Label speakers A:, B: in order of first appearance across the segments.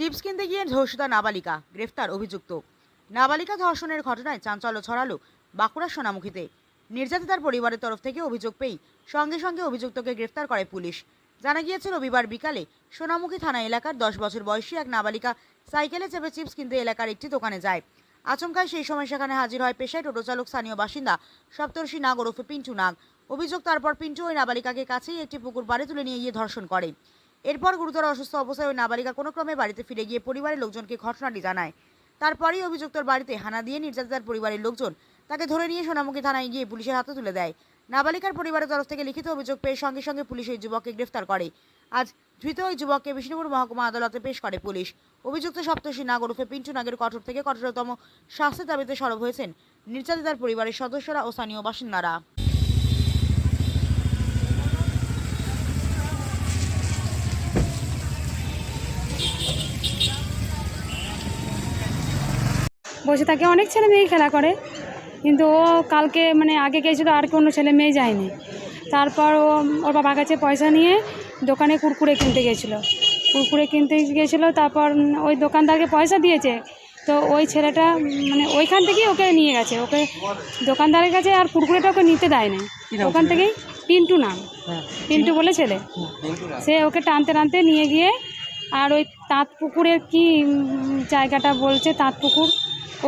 A: Chips কিনতে গিয়ে ধর্ষিতা নাবালিকা গ্রেফতার অভিযুক্ত। নাবালিকা ধর্ষণের ঘটনায় চাঞ্চল্য ছড়ালো বাঁকুড়ার সোনামুখীতে। নির্যাতিতার পরিবারের তরফ থেকে অভিযোগ পেয়ে সঙ্গে সঙ্গে অভিযুক্তকে গ্রেফতার করে পুলিশ। জানা গিয়েছে, রবিবার বিকালে সোনামুখী থানা এলাকার দশ বছর বয়সী এক নাবালিকা সাইকেলে চেপে চিপস কিনতে এলাকার একটি দোকানে যায়। আচমকায় সেই সময় সেখানে হাজির হয় পেশায় টোটো চালক স্থানীয় বাসিন্দা সপ্তর্ষি নাগ ওরফে পিন্টু নাগ। অভিযোগ তারপর পিন্টু ওই নাবালিকাকে কাছেই একটি পুকুর পাড়ে তুলে নিয়ে গিয়ে ধর্ষণ করে। এরপর গুরুতর অসুস্থ অবস্থায় ওই নাবালিকা কোনো ক্রমে বাড়িতে ফিরে গিয়ে পরিবারের লোকজনকে ঘটনাটি জানায়। তারপরেই অভিযুক্তর বাড়িতে হানা দিয়ে নির্যাতিতার পরিবারের লোকজন তাকে ধরে নিয়ে সোনামুখী থানায় গিয়ে পুলিশের হাতে তুলে দেয়। নাবালিকার পরিবারের তরফ থেকে লিখিত অভিযোগ পেয়ে সঙ্গে সঙ্গে পুলিশ ওই যুবককে গ্রেফতার করে। আজ ধৃত ওই যুবককে বিষ্ণুপুর মহকুমা আদালতে পেশ করে পুলিশ। অভিযুক্ত সপ্তর্ষি নাগ ওরফে পিন্টু নাগের কঠোর থেকে কঠোরতম শাস্তির দাবিতে সরব হয়েছেন নির্যাতিতার পরিবারের সদস্যরা ও স্থানীয় বাসিন্দারা।
B: বসে থাকে অনেক ছেলে মেয়ে খেলা করে কিন্তু ও কালকে মানে আগে গিয়েছিল আর কোনো ছেলে মেয়ে যায়নি। তারপর ও ওর বাবার কাছে পয়সা নিয়ে দোকানে কুরকুরে কিনতে গেছিল কুরকুরে কিনতে গেছিল তারপর ওই দোকানদারকে পয়সা দিয়েছে তো ওই ছেলেটা মানে ওইখান থেকেই ওকে নিয়ে গেছে। ওকে দোকানদারের কাছে আর কুরকুরেটা ওকে নিতে দেয় না ওখান থেকেই পিন্টু নাম। পিন্টু বলে ছেলে। সে ওকে টানতে টানতে নিয়ে গিয়ে আর ওই তাঁত পুকুরের কি জায়গাটা বলছে তাঁত পুকুর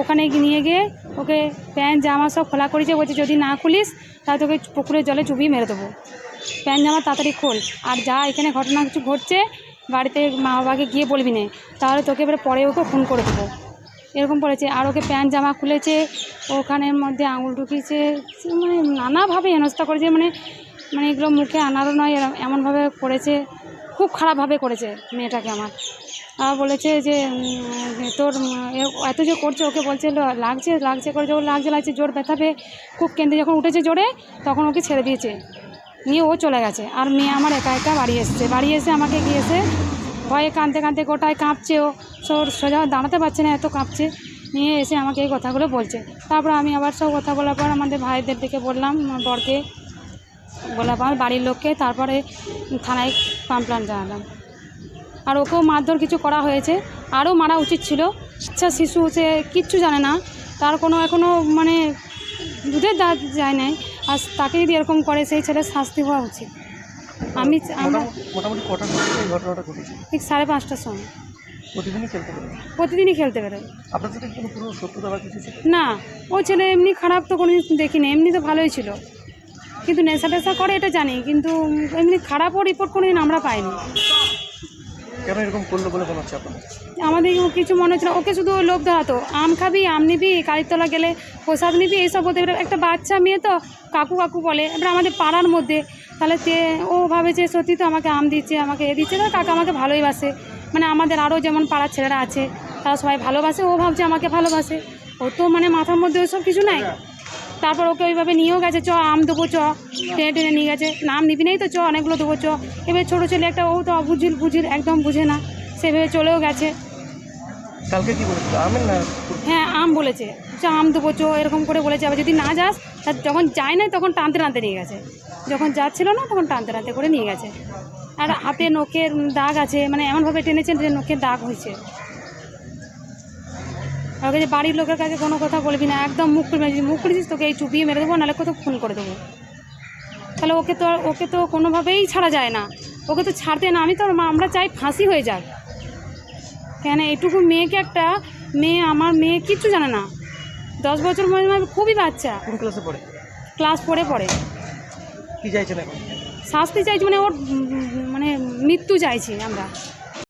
B: ওখানে নিয়ে গিয়ে ওকে প্যান্ট, জামা সব খোলা করেছে, বলছে যদি না খুলিস তাহলে তোকে পুকুরের জলে চুবিয়ে মেরে দেবো। প্যান্ট, জামা তাড়াতাড়ি খোল। আর যা এখানে ঘটনা কিছু ঘটছে, বাড়িতে মা বাবাকে গিয়ে বলবি না, তাহলে তোকে এবারে পরে ওকে ফোন করে দেবো। এরকম বলেছে আর ওকে প্যান্ট, জামা খুলেছে, ওখানের মধ্যে আঙুল ঢুকিয়েছে মানে নানাভাবে হেনস্থা করেছে মানে মানে এগুলো মুখে আনারও নয় এমনভাবে করেছে, খুব খারাপভাবে করেছে মেয়েটাকে আমার। বলেছে যে তোর এত যে করছে, ওকে বলছে লাগছে লাগছে করে যখন লাগছে লাগছে, জোর ব্যথা পেয়ে খুব কেন্দ্রে যখন উঠেছে জোরে, তখন ওকে ছেড়ে দিয়েছে। নিয়ে ও চলে গেছে। আর মেয়ে আমার একা একা বাড়ি এসছে। বাড়ি এসে আমাকে গিয়েছে ভয়ে কাঁদতে কাঁদতে গোটায় কাঁপছে ও। সোর, সোজা দাঁড়াতে পারছে না, এত কাঁপছে। নিয়ে এসে আমাকে এই কথাগুলো বলছে। তারপর আমি আবার সব কথা বলার পর আমাদের ভাইদের দিকে বললাম, বরকে, বলার পর বাড়ির লোককে। তারপরে থানায় কমপ্লেন জানালাম। আর ওকেও মারধর কিছু করা হয়েছে। আরও মারা উচিত ছিল। আচ্ছা শিশু সে কিচ্ছু জানে না। তার কোনো এখনও মানে দুধের দাঁত যায় নাই। আর তাকে যদি এরকম করে সেই ছেলের শাস্তি হওয়া উচিত। আমি ঠিক সাড়ে পাঁচটার সময়।
C: প্রতিদিনই খেলতে পারে
B: প্রতিদিনই খেলতে বেরোয়।
C: আপনার সাথে কোনো পুরো সত্যতা বা কিছু
B: না ও ছেলে এমনি খারাপ তো কোনো দেখিনি। এমনি তো ভালোই ছিল। কিন্তু নেশা টেশা করে এটা জানি। কিন্তু এমনি খারাপও রিপোর্ট কোনোদিন আমরা পাইনি।
C: কেন এরকম করল বলে মনে হচ্ছে আপনার?
B: আমাদের কিছু মনে হচ্ছে না। ওকে শুধু ওই লোভ ধরাতো আম খাবি, আম নিবি কালীতলা গেলে প্রসাদ নিবি এইসব বলতে একটা বাচ্চা মেয়ে তো, কাকু কাকু বলে। এবার আমাদের পাড়ার মধ্যে, তাহলে তে ও ভাবে যে সত্যি তো আমাকে আম দিচ্ছে, আমাকে এ দিচ্ছে তো কাকা আমাকে ভালোই বাসে। মানে আমাদের আরও যেমন পাড়ার ছেলেরা আছে, তারা সবাই ভালোবাসে, ও ভাবছে আমাকে ভালোবাসে। ও তো মানে মাথার মধ্যে ওইসব কিছু নাই? তারপর ওকে ওইভাবে নিয়েও গেছে চ আম দেবো চ। টেনে টেনে নিয়ে গেছে। নাম নিবি নেই তো চ অনেকগুলো দেবো চ। এবার ছোটো ছেলে একটা ও তো অবুঝিল বুঝিল একদম বুঝে না। সেভাবে চলেও গেছে।
C: কালকে কি বলেছিল আমের না?
B: হ্যাঁ আম বলেছে। চ আম দেবো চ এরকম করে বলেছে। আবার যদি না যাস তা যখন যায় না তখন টানতে টানতে নিয়ে গেছে। যখন যাচ্ছিল না তখন টানতে টানতে করে নিয়ে গেছে। আর হাতে নখের দাগ আছে মানে এমনভাবে টেনেছেন যে নখের দাগ হয়েছে। আর ওকে যে বাড়ির লোকের কাছে কোনো কথা বলবি না একদম মুখ খুলবি। যদি মুখ খুলেছিস তোকে এই চুপিয়ে মেরে দেবো নাহলে কোথাও ফোন করে দেবো। তাহলে ওকে তো আর- ওকে তো কোনোভাবেই ছাড়া যায় না। ওকে তো ছাড়তে না আমি তো আমরা চাই ফাঁসি হয়ে যাক। কেন এটুকু মেয়েকে একটা মেয়ে আমার মেয়ে কিচ্ছু জানে না। দশ বছর বয়স খুবই বাচ্চা।
C: কোন ক্লাসে পড়ে?
B: ক্লাস পড়ে পড়ে।
C: কি চাইছেন এখন?
B: শাস্তি চাইছি মানে ওর মানে মৃত্যু চাইছি আমরা।